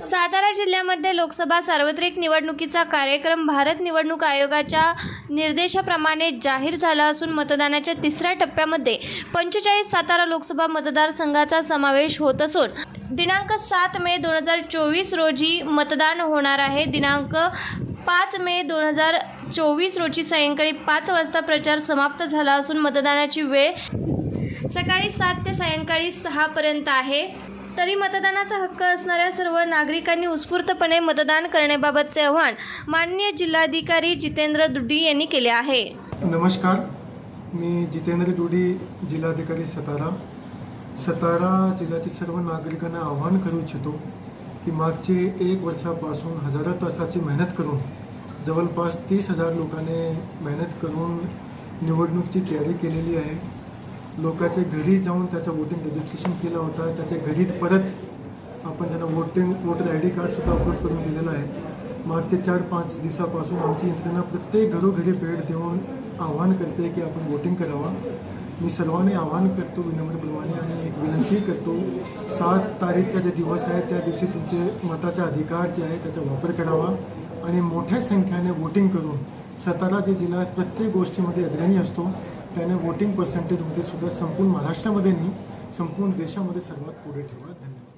सातारा जिल्ह्यामध्ये लोकसभा सार्वत्रिक निवडणुकीचा कार्यक्रम भारत निवडणूक आयोगाच्या निर्देशाप्रमाणे जाहीर झाला असून मतदानाच्या तिसऱ्या टप्प्यामध्ये पंचेचाळीस सातारा लोकसभा मतदारसंघाचा समावेश होत असून दिनांक सात मे दोन हजार चोवीस रोजी मतदान होणार आहे. दिनांक पाच मे दोन हजार चोवीस रोजी सायंकाळी पाच वाजता प्रचार समाप्त झाला असून मतदानाची वेळ सकाळी सात ते सायंकाळी सहापर्यंत आहे. तरी मतदानाचा हक्क असणाऱ्या सर्व नागरिकांनी उत्स्फूर्तपणे मतदान करण्याबाबतचे आव्हान माननीय जिल्हाधिकारी जितेंद्र दुड्डी यांनी केले आहे. नमस्कार. मी जितेंद्र दुडी जिल्हाधिकारी सतारा. सतारा जिल्ह्यातील सर्व नागरिकांना आवाहन करू इच्छितो की मागचे एक वर्षापासून हजारो तासाची मेहनत करून जवळपास तीस हजार लोकांनी मेहनत करून निवडणूकची तयारी केलेली आहे. लोकांच्या घरी जाऊन त्याचं वोटिंग रजिस्ट्रेशन केलं होतं. त्याच्या घरी परत आपण त्यांना वोटिंग वोटर आय डी कार्डसुद्धा अपलोड करून दिलेलं आहे. मागचे चार पाच दिवसापासून आमची यंत्रणा प्रत्येक घरोघरी भेट देऊन आवाहन करते की आपण वोटिंग करावा. मी सर्वांनी आवाहन करतो विनम्रप्रमाणे आणि एक विनंती करतो सात तारीखचा जे दिवस आहे त्या दिवशी तुमचे मताचा अधिकार जे आहे त्याचा वापर करावा आणि मोठ्या संख्येने वोटिंग करून सातारा जे जिल्हा आहे, प्रत्येक गोष्टीमध्ये अग्रणी असतो त्याने वोटिंग पर्सेंटेजमध्ये सुद्धा संपूर्ण महाराष्ट्रामध्ये नाही संपूर्ण देशामध्ये सर्वात पुढे ठेवा धन्यवाद.